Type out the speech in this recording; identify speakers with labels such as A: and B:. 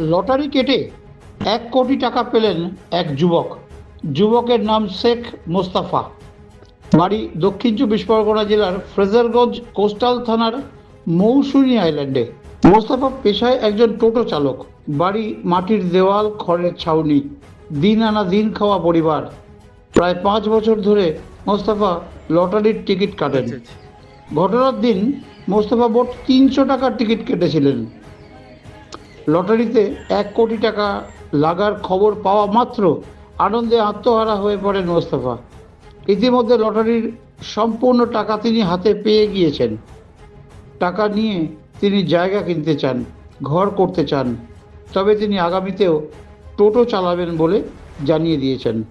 A: Lottery কেটে এক কোটি টাকা পেলেন এক যুবক। যুবকের নাম শেখ মোস্তাফা। বাড়ি দক্ষিণ চব্বিশ পরগনা জেলার ফ্রেজারগঞ্জ কোস্টাল থানার মৌসুমী আইল্যান্ডে। মোস্তাফা পেশায় একজন টোটো চালক। বাড়ি মাটির দেওয়াল খড়ের ছাউনি দিন আনা দিন খাওয়া পরিবার। প্রায় পাঁচ বছর ধরে মোস্তাফা লটারির টিকিট কাটেন।
B: আচ্ছা, আচ্ছা।
A: ঘটনার দিন মোস্তফা মোট তিনশো টাকার টিকিট কেটেছিলেন। লটারিতে এক কোটি টাকা লাগার খবর পাওয়া মাত্র আনন্দে আত্মহারা হয়ে পড়েন মোস্তফা। ইতিমধ্যে লটারির সম্পূর্ণ টাকা তিনি হাতে পেয়ে গিয়েছেন। টাকা নিয়ে তিনি জায়গা কিনতে চান, ঘর করতে চান, তবে তিনি আগামীতেও টোটো চালাবেন বলে জানিয়ে দিয়েছেন।